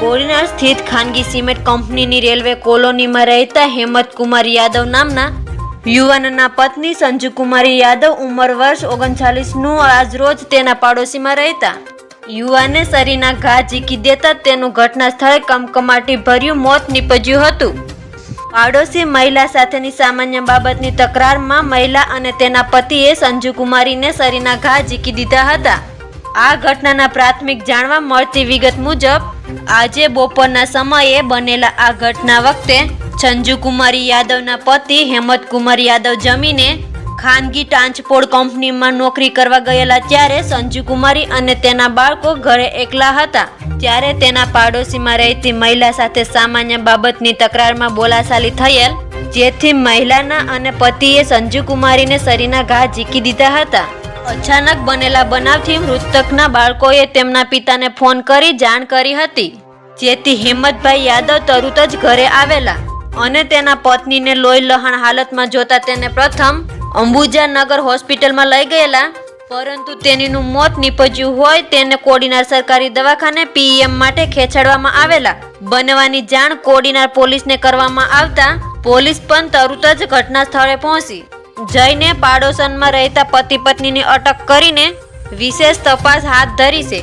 કોડીનાર સ્થિત ખાનગી સિમેન્ટ કંપનીની રેલવે કોલોનીમાં રહેતા હેમંતકુમાર યાદવ નામના યુવાનના પત્ની સંજુકુમારી યાદવ ઉંમર વર્ષ ઓગણચાલીસનું આજરોજ તેના પાડોશીમાં રહેતા. યુવાને શરીરના ઘા ઝીકી દેતા તેનું ઘટના સ્થળે કમકમાટી ભર્યું, મોત નીપજ્યું હતું. પાડોશી મહિલા સાથેની સામાન્ય બાબતની તકરારમાં મહિલા અને તેના પતિએ સંજુકુમારીને શરીરના ઘા ઝીકી દીધા હતા. આ ઘટનાના પ્રાથમિક જાણવા મળતી વિગત મુજબ આજે બપોરના સમયે બનેલા આ ઘટના વખતે સંજુકુમારી યાદવના પતિ હેમંતકુમાર યાદવ જમીને ખાનગી ટ્રાન્સપોર્ટ કંપનીમાં નોકરી કરવા ગયેલા ત્યારે સંજુકુમારી અને તેના બાળકો ઘરે એકલા હતા. ત્યારે તેના પાડોશીમાં રહેતી મહિલા સાથે સામાન્ય બાબતની તકરારમાં બોલાશાલી થયેલ, જેથી મહિલાના અને પતિએ સંજુકુમારીને શરીરના ઘા ઝીકી દીધા હતા. અચાનક બનેલા બનાવથી મૃતકના બાળકોએ તેમના પિતાને ફોન કરી જાણ કરી હતી. જેથી હિંમતભાઈ યાદવ તરત જ ઘરે આવેલા અને તેના પત્નીને લોહી લહાણ હાલતમાં જોતા તેને પ્રથમ અંબુજા નગર હોસ્પિટલમાં લઈ ગયેલા. પરંતુ તેનીનું મોત નીપજ્યું હોય તેને કોડીનાર સરકારી દવાખાને પીએમ માટે ખેંચાડવામાં આવેલા. બનવાની જાણ કોડીનાર પોલીસને કરવામાં આવતા પોલીસ પણ તરત જ ઘટના સ્થળે પહોંચી. જઈને પાડોશનમાં રહેતા પતિ પત્નીની અટક કરીને વિશેષ તપાસ હાથ ધરી છે.